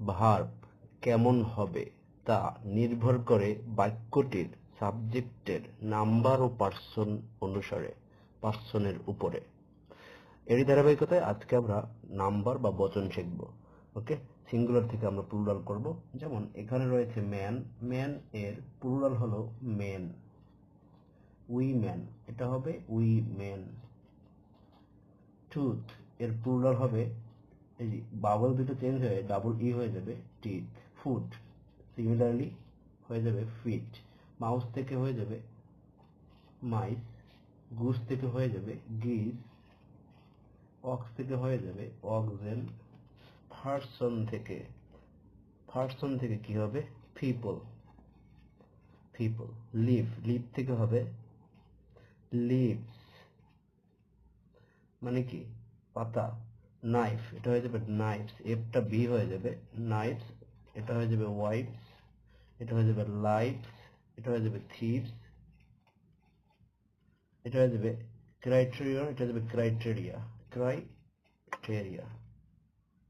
Verb কেমন হবে তা নির্ভর করে বাক্যটির সাবজেক্টের নাম্বার ও পার্সন অনুসারে পার্সনের উপরে। এরই ধারাবাহিকতায় আজকে আমরা নাম্বার বা বচন শিখব, ওকে? সিঙ্গুলার থেকে আমরা প্লুরাল করব। যেমন, এখানে রয়েছে ম্যান ম্যান এর প্লুরাল হলো মেন উই ম্যান এটা হবে উই মেন টুথ এর প্লুরাল হবে এই বাবল দুটো চেঞ্জ হয়ে ডাবল ই হয়ে যাবে টিথ ফুট সিমিলারলি হয়ে যাবে ফিট মাউস থেকে হয়ে যাবে মাইস গুস থেকে হয়ে যাবে গিস অক্স থেকে হয়ে যাবে অক্সেন পার্সন থেকে পার্সন থেকে কি হবে? পিপল পিপল লিভ লিভ থেকে হবে লিভস মানে কি? পাতা। নাইফ এটা হয়ে যাবে নাইফস এফটা বি হয়ে যাবে নাইফস এটা হয়ে যাবে ওয়াইফস এটা হয়ে যাবে লাইফস এটা হয়ে যাবে থিপস এটা হয়ে যাবে ক্রাইটেরিয়া এটা হয়ে যাবে ক্রাইটেরিয়া ক্রাইটেরিয়া